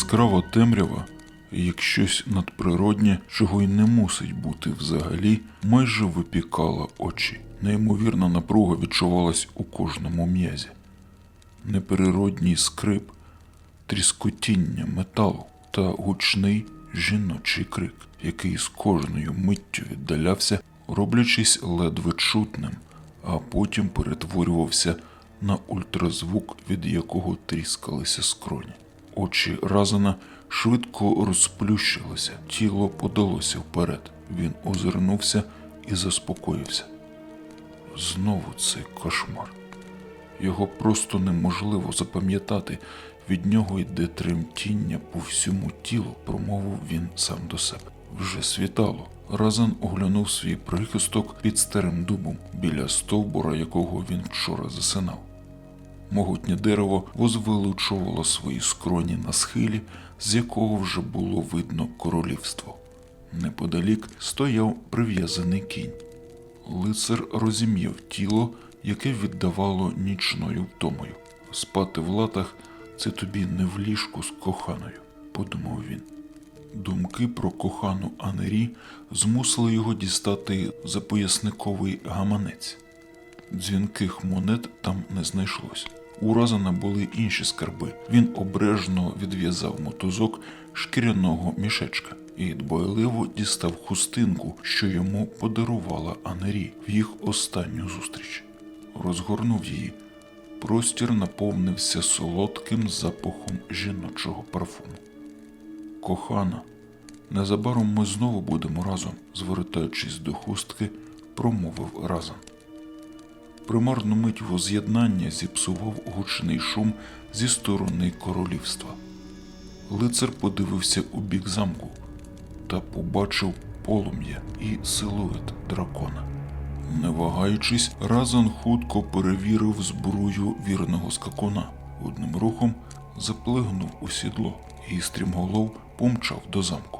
Яскрава темрява, як щось надприроднє, чого й не мусить бути взагалі, майже випікала очі. Неймовірна напруга відчувалась у кожному м'язі. Непереродній скрип, тріскотіння металу та гучний жіночий крик, який з кожною миттю віддалявся, роблячись ледве чутним, а потім перетворювався на ультразвук, від якого тріскалися скроні. Очі Разана швидко розплющилися, тіло подалося вперед. Він озирнувся і заспокоївся. Знову цей кошмар. Його просто неможливо запам'ятати. Від нього йде тремтіння по всьому тілу, промовив він сам до себе. Вже світало. Разан оглянув свій прихисток під старим дубом, біля стовбура, якого він вчора засинав. Могутнє дерево возвеличувало свої скроні на схилі, з якого вже було видно королівство. Неподалік стояв прив'язаний кінь. Лицар розім'яв тіло, яке віддавало нічною втомою. Спати в латах це тобі не в ліжку з коханою, подумав він. Думки про кохану Анері змусили його дістати запоясниковий гаманець. Дзвінких монет там не знайшлось. У Разана були інші скарби. Він обережно відв'язав мотузок шкіряного мішечка і дбайливо дістав хустинку, що йому подарувала Анері в їх останню зустріч. Розгорнув її. Простір наповнився солодким запахом жіночого парфуму. Кохана, незабаром ми знову будемо разом, звертаючись до хустки, промовив Разан. Примарну мить воз'єднання зіпсував гучний шум зі сторони королівства. Лицар подивився у бік замку та побачив полум'я і силует дракона. Не вагаючись, Разан хутко перевірив збрую вірного скакуна. Одним рухом заплигнув у сідло і стрімголов помчав до замку.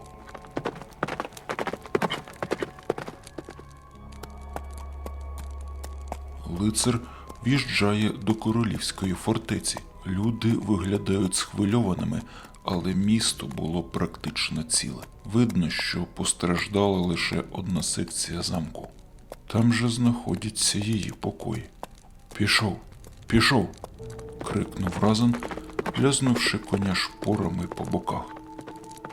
Лицар в'їжджає до королівської фортеці. Люди виглядають схвильованими, але місто було практично ціле. Видно, що постраждала лише одна секція замку. Там же знаходяться її покої. Пішов, пішов. крикнув Разан, лязнувши коня шпорами по боках.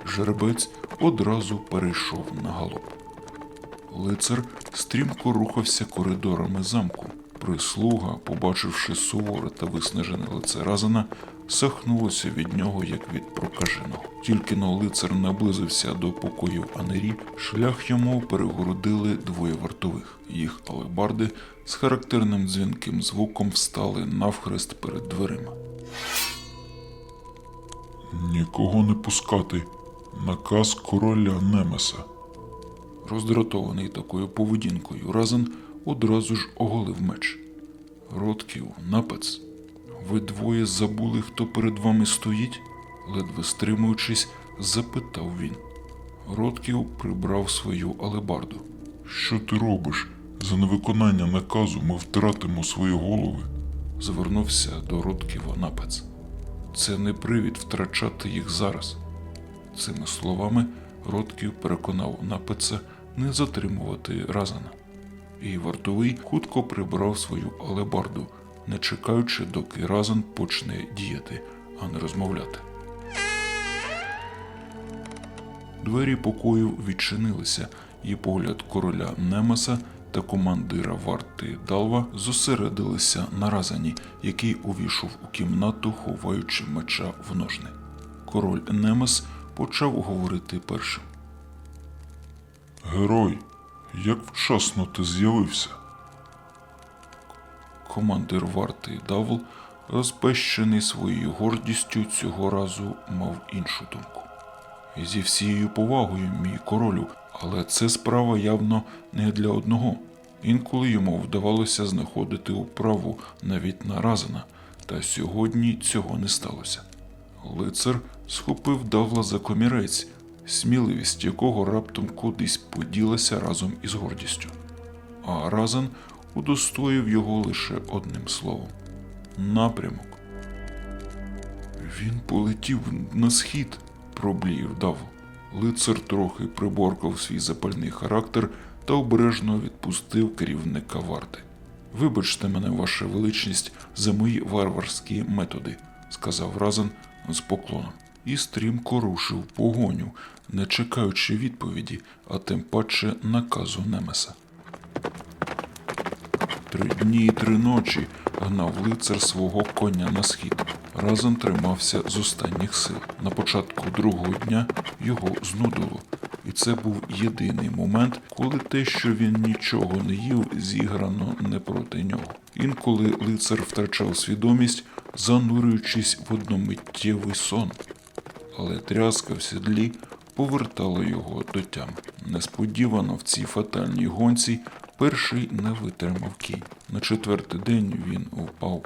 Жеребець одразу перейшов на галоп. Лицар стрімко рухався коридорами замку. Прислуга, побачивши суворе та виснажене лице Разана, сахнулося від нього, як від прокаженого. Тільки но лицар наблизився до покоїв Анері, шлях йому перегородили двоє вартових. Їх алебарди з характерним дзвінким звуком встали навхрест перед дверима. Нікого не пускати. Наказ короля Немеса. Роздратований такою поведінкою, Разан одразу ж оголив меч. Ротків, напец, ви двоє забули, хто перед вами стоїть? ледве стримуючись, запитав він. Ротків прибрав свою алебарду. Що ти робиш? За невиконання наказу ми втратимо свої голови. Звернувся до Ротківа напец. Це не привід втрачати їх зараз. Цими словами Ротків переконав напеца не затримувати Разана. І вартовий хутко прибрав свою алебарду, не чекаючи, доки Разан почне діяти, а не розмовляти. Двері покоїв відчинилися, і погляд короля Немеса та командира варти Далва зосередилися на Разані, який увійшов у кімнату, ховаючи меча в ножни. Король Немес почав говорити першим. Герой, як вчасно ти з'явився? Командир варти Давл, розпещений своєю гордістю, цього разу мав іншу думку. Зі всією повагою, мій королю, але це справа явно не для одного. Інколи йому вдавалося знаходити управу навіть на Разана, та сьогодні цього не сталося. Лицар схопив Давла за комірець, сміливість якого раптом кудись поділася разом із гордістю. А Разан удостоїв його лише одним словом напрямок. Він полетів на схід, пробліїв Давл. Лицар трохи приборкав свій запальний характер та обережно відпустив керівника варти. Вибачте мене, ваша величність, за мої варварські методи, сказав Разен з поклоном, і стрімко рушив погоню, не чекаючи відповіді, а тим паче наказу Немеса. Три дні і три ночі гнав лицар свого коня на схід. Разом тримався з останніх сил. На початку другого дня його знудило, і це був єдиний момент, коли те, що він нічого не їв, зіграно не проти нього. Інколи лицар втрачав свідомість, занурюючись в одномиттєвий сон, але тряска в сідлі повертала його до тями. Несподівано в цій фатальній гонці перший не витримав кінь. На четвертий день він впав.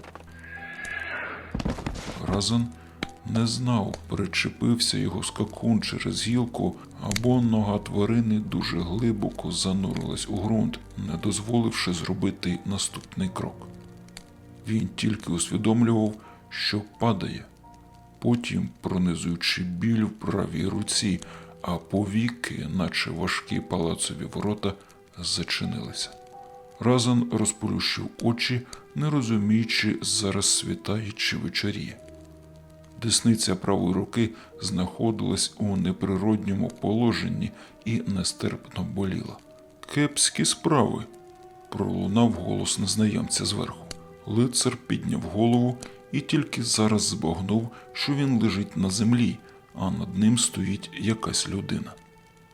Разан не знав, перечепився його скакун через гілку, або нога тварини дуже глибоко занурилась у ґрунт, не дозволивши зробити наступний крок. Він тільки усвідомлював, що падає, потім пронизуючи біль в правій руці, а повіки, наче важкі палацові ворота, зачинилися. Разан розплющив очі, не розуміючи, зараз світає чи вечоріє. Десниця правої руки знаходилась у неприродньому положенні і нестерпно боліла. Кепські справи. пролунав голос незнайомця зверху. Лицар підняв голову і тільки зараз збагнув, що він лежить на землі, а над ним стоїть якась людина.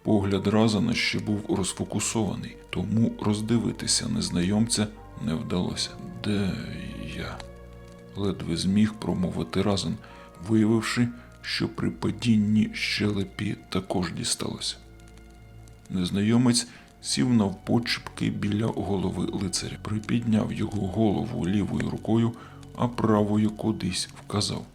Погляд Разана ще був розфокусований, тому роздивитися незнайомця не вдалося. Де я? ледве зміг промовити Разан, виявивши, що при падінні щелепі також дісталося. Незнайомець сів навпочепки біля голови лицаря, припідняв його голову лівою рукою, а правою кудись вказав.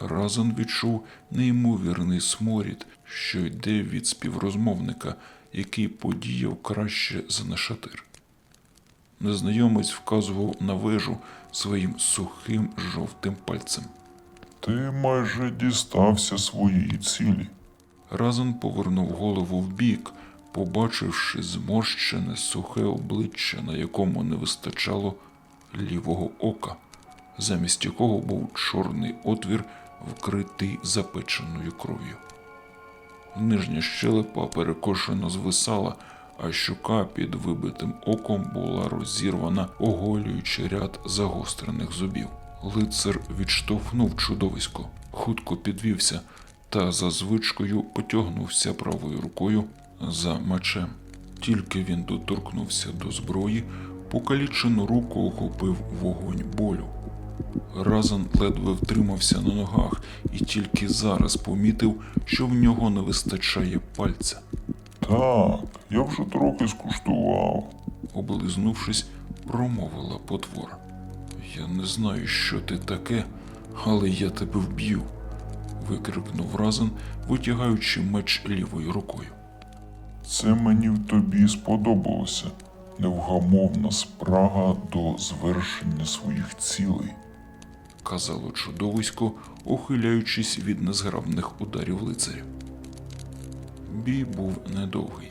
Разом відчув неймовірний сморід, що йде від співрозмовника, який подіяв краще за нашатир. Незнайомець вказував на вежу своїм сухим жовтим пальцем. Ти майже дістався своєї цілі. Разом повернув голову вбік, побачивши зморщене сухе обличчя, на якому не вистачало лівого ока, замість якого був чорний отвір, вкритий запеченою кров'ю. Нижня щелепа перекошено звисала, а щука під вибитим оком була розірвана, оголюючи ряд загострених зубів. Лицар відштовхнув чудовисько, хутко підвівся та за звичкою потягнувся правою рукою за мечем. Тільки він доторкнувся до зброї, покалічену руку охопив вогонь болю. Разан ледве втримався на ногах і тільки зараз помітив, що в нього не вистачає пальця. Так, я вже трохи скуштував. Облизнувшись, промовила потвора. Я не знаю, що ти таке, але я тебе вб'ю. викрикнув Разан, витягаючи меч лівою рукою. Це мені в тобі сподобалося. Невгамовна спрага до звершення своїх цілей. Казало чудовисько, ухиляючись від незграбних ударів лицаря. Бій був недовгий.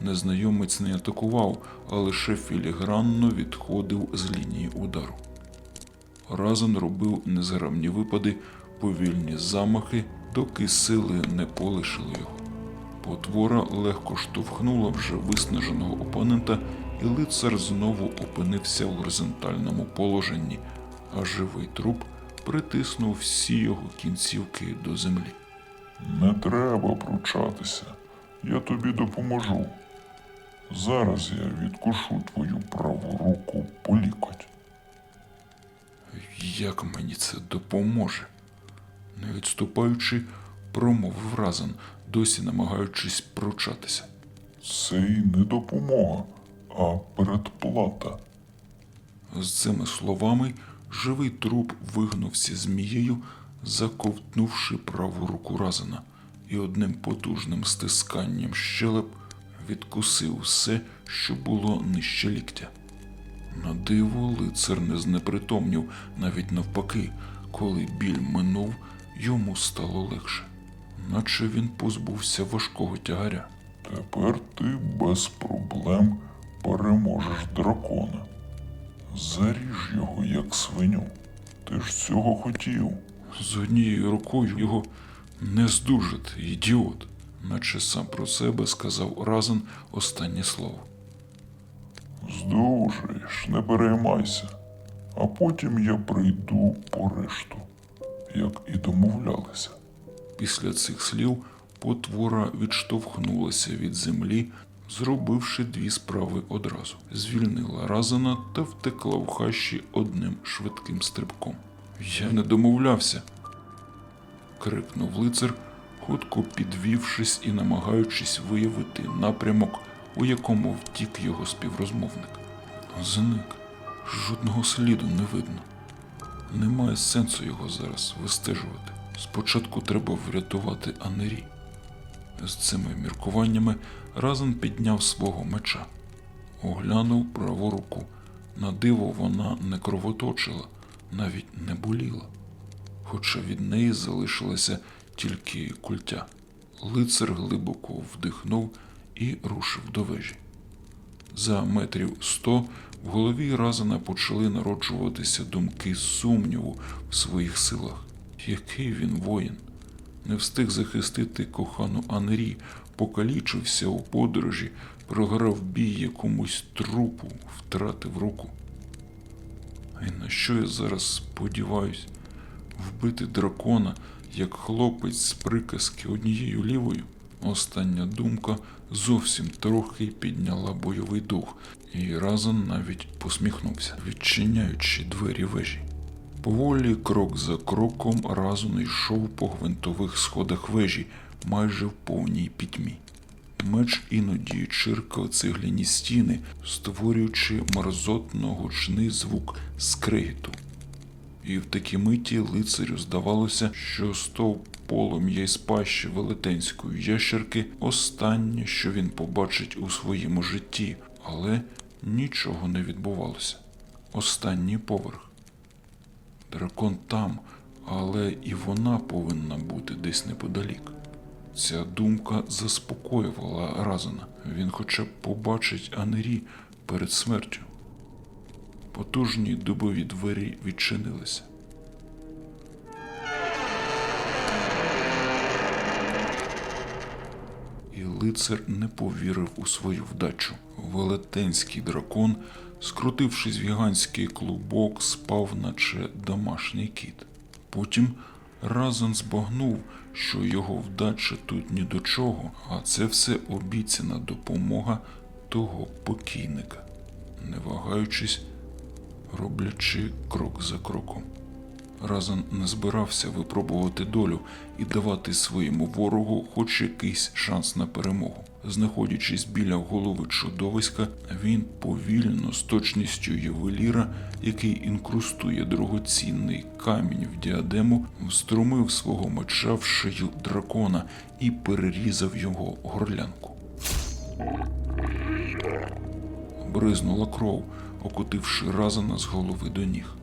Незнайомець не атакував, а лише філігранно відходив з лінії удару. Разан робив незграбні випади, повільні замахи, доки сили не полишили його. Потвора легко штовхнула вже виснаженого опонента, і лицар знову опинився в горизонтальному положенні, а живий труп притиснув всі його кінцівки до землі. Не треба пручатися. Я тобі допоможу. Зараз я відкушу твою праву руку по лікоть. Як мені це допоможе? Не відступаючи, промовив Разан, досі намагаючись пручатися. Це й не допомога, а передплата. З цими словами живий труп вигнувся змією, заковтнувши праву руку Разана, і одним потужним стисканням щелеп відкусив все, що було нижче ліктя. На диво лицар не знепритомнів, навіть навпаки, Коли біль минув, йому стало легше, наче він позбувся важкого тягаря. Тепер ти без проблем переможеш дракона. Заріж його, як свиню. Ти ж цього хотів. З однією рукою його не здужати, ідіот, наче сам про себе сказав Разан останнє слово. Здужуєш, не переймайся. А потім я прийду по решту, як і домовлялися. Після цих слів потвора відштовхнулася від землі, зробивши дві справи одразу. Звільнила Разана та втекла в хащі одним швидким стрибком. Я не домовлявся. крикнув лицар, хутко підвівшись і намагаючись виявити напрямок, у якому втік його співрозмовник. Зник. Жодного сліду не видно. Немає сенсу його зараз вистежувати. Спочатку треба врятувати Анері. З цими міркуваннями Разан підняв свого меча, оглянув праву руку. На диво вона не кровоточила, навіть не боліла, хоча від неї залишилася тільки культя. Лицар глибоко вдихнув і рушив до вежі. За метрів сто в голові Разана почали народжуватися думки сумніву в своїх силах. Який він воїн? Не встиг захистити кохану Анрі, покалічився у подорожі, програв бій якомусь трупу, втратив руку. І на що я зараз сподіваюсь? Вбити дракона, як хлопець з приказки однією лівою? Остання думка зовсім трохи підняла бойовий дух, і разом навіть посміхнувся, відчиняючи двері вежі. Поволі, крок за кроком, разом йшов по гвинтових сходах вежі, майже в повній пітьмі. Меч іноді чиркав цегляні стіни, створюючи мерзотно гучний звук скригіту. І в такій миті лицарю здавалося, що стовп полум'я із пащі велетенської ящерки останнє, що він побачить у своєму житті, але нічого не відбувалося. Останній поверх. Дракон там, але і вона повинна бути десь неподалік. Ця думка заспокоювала Разана. Він хоча б побачить Анері перед смертю. Потужні дубові двері відчинилися. І лицар не повірив у свою вдачу. Велетенський дракон, скрутившись в гігантський клубок, спав, наче домашній кіт. Потім Разан збагнув, що його вдача тут ні до чого, а це все обіцяна допомога того покійника, не вагаючись, роблячи крок за кроком. Разан не збирався випробувати долю і давати своєму ворогу хоч якийсь шанс на перемогу. Знаходячись біля голови чудовиська, він повільно, з точністю ювеліра, який інкрустує дорогоцінний камінь в діадему, вструмив свого меча в шию дракона і перерізав його горлянку. Бризнула кров, окотивши Разана з голови до ніг.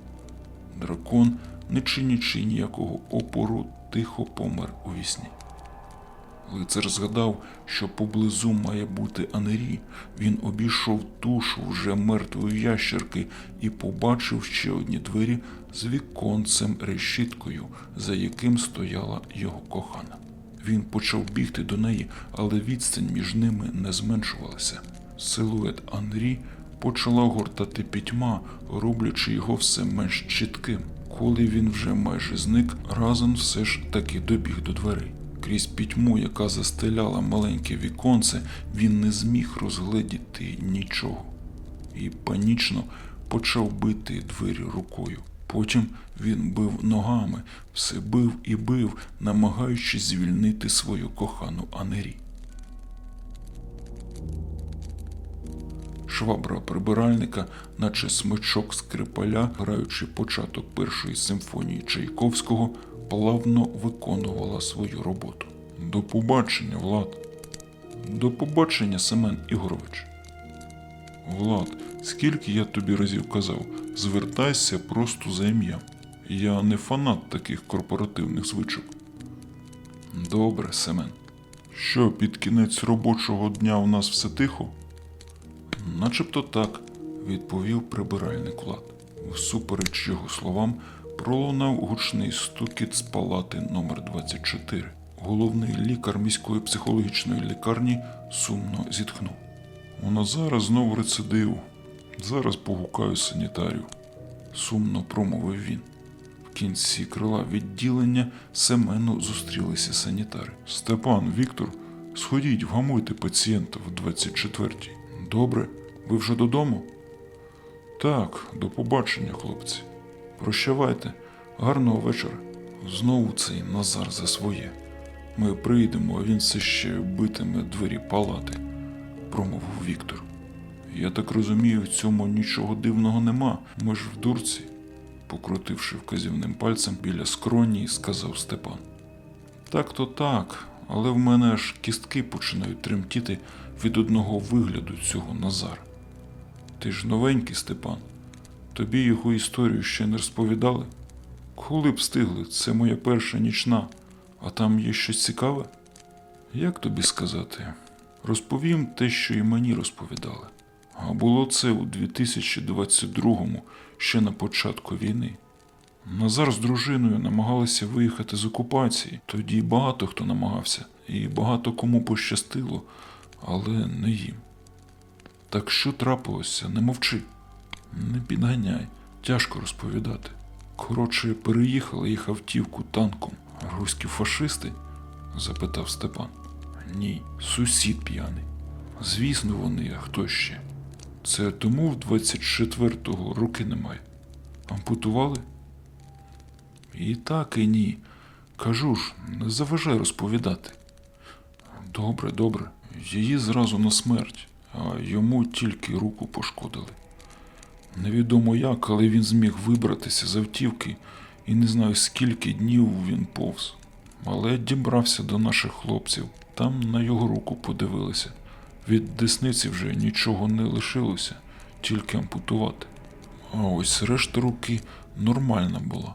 Дракон, не чинячи ніякого опору, тихо помер у вісні. Лицар згадав, що поблизу має бути Анері. Він обійшов тушу вже мертвої ящерки і побачив ще одні двері з віконцем решіткою, за яким стояла його кохана. Він почав бігти до неї, але відстань між ними не зменшувалася. Силует Анрі почала гортати пітьма, роблячи його все менш чітким. Коли він вже майже зник, Разан все ж таки добіг до дверей. Крізь пітьму, яка застеляла маленьке віконце, він не зміг розгледіти нічого і панічно почав бити двері рукою. Потім він бив ногами, все бив і бив, намагаючись звільнити свою кохану Анері. Швабра прибиральника, наче смичок скрипаля, граючи початок першої симфонії Чайковського, плавно виконувала свою роботу. До побачення, Влад. До побачення, Семен Ігорович. Влад, скільки я тобі разів казав, звертайся просто за ім'ям. Я не фанат таких корпоративних звичок. Добре, Семен. Що, під кінець робочого дня у нас все тихо? Начебто так, відповів прибиральник Влад. Всупереч його словам, пролунав гучний стукіт з палати номер 24 Головний лікар міської психологічної лікарні сумно зітхнув. У Назара знову рецидив. Зараз погукаю санітарів, сумно промовив він. В кінці крила відділення Семену зустрілися санітари. Степан, Віктор, сходіть, вгамуйте пацієнта в 24-й. Добре, ви вже додому? Так, до побачення, хлопці. Прощавайте, гарного вечора. Знову цей Назар за своє. Ми прийдемо, а він все ще битиме двері палати, промовив Віктор. Я так розумію, в цьому нічого дивного нема. Ми ж в дурці, покрутивши вказівним пальцем біля скроні, сказав Степан. Так то так, але в мене аж кістки починають тремтіти від одного вигляду цього Назара. Ти ж новенький, Степан. Тобі його історію ще не розповідали? Коли б встигли, це моя перша нічна, а там є щось цікаве? Як тобі сказати? Розповім те, що і мені розповідали. А було це у 2022-му, ще на початку війни. Назар з дружиною намагалися виїхати з окупації. Тоді багато хто намагався, і багато кому пощастило, але не їм. Так що трапилося, не мовчи. Не підганяй, тяжко розповідати. Коротше, переїхали їх автівку танком. Руські фашисти? запитав Степан. Ні, сусід п'яний. Звісно, вони, а хто ще? Це тому в 24-го руки немає. Ампутували? І так, і ні. Кажу ж, не заважай розповідати. Добре, добре. Її зразу на смерть, а йому тільки руку пошкодили. Невідомо як, але він зміг вибратися з автівки, і не знаю скільки днів він повз. Але дібрався до наших хлопців, там на його руку подивилися. Від десниці вже нічого не лишилося, тільки ампутувати. А ось решта руки нормальна була.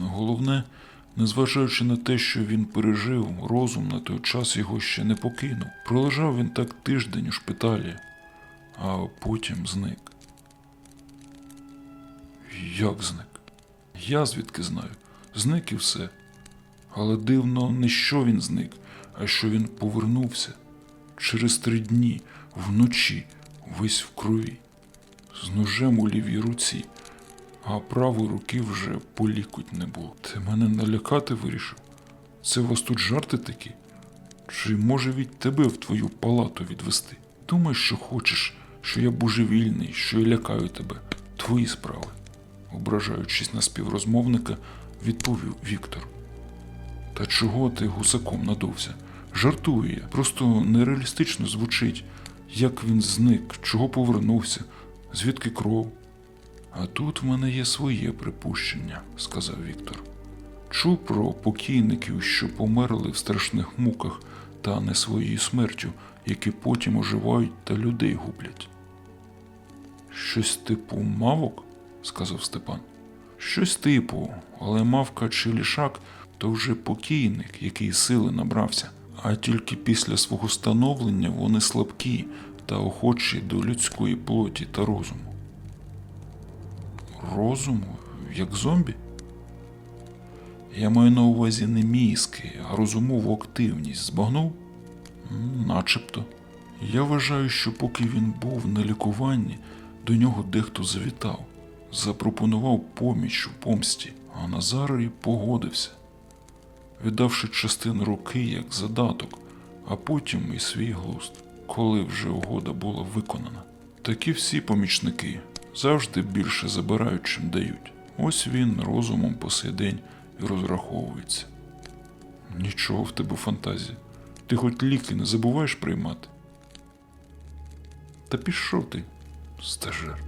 Головне, незважаючи на те, що він пережив, розум на той час його ще не покинув. Пролежав він так тиждень у шпиталі, а потім зник. Як зник? Я звідки знаю? Зник і все. Але дивно не що він зник, а що він повернувся через три дні, вночі, весь в крові, з ножем у лівій руці, а правої руки вже по лікуть не було. Ти мене налякати вирішив? Це у вас тут жарти такі? Чи може від тебе в твою палату відвести? Думаєш, що хочеш, що я божевільний, що я лякаю тебе. Твої справи. Ображаючись на співрозмовника, відповів Віктор. Та чого ти гусаком надувся? Жартую я, просто нереалістично звучить, як він зник, чого повернувся, звідки кров. А тут в мене є своє припущення, сказав Віктор. Чув про покійників, що померли в страшних муках та не своєю смертю, які потім оживають та людей гублять. Щось типу мавок? сказав Степан. Щось типу, але мавка чи лішак то вже покійник, який сили набрався, а тільки після свого становлення вони слабкі та охочі до людської плоті та розуму. Розуму, як зомбі? Я маю на увазі не мізки, а розумову активність збагнув? Начебто. Я вважаю, що поки він був на лікуванні, до нього дехто завітав, запропонував поміч у помсті, а Назар і погодився, віддавши частину руки як задаток, а потім і свій глузд, коли вже угода була виконана. Такі всі помічники завжди більше забирають, чим дають. Ось він розумом по сей день і розраховується. Нічого в тебе фантазія. Ти хоч ліки не забуваєш приймати. Та пішов ти, стажер.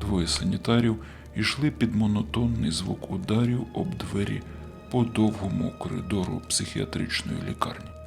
Двоє санітарів йшли під монотонний звук ударів об двері по довгому коридору психіатричної лікарні.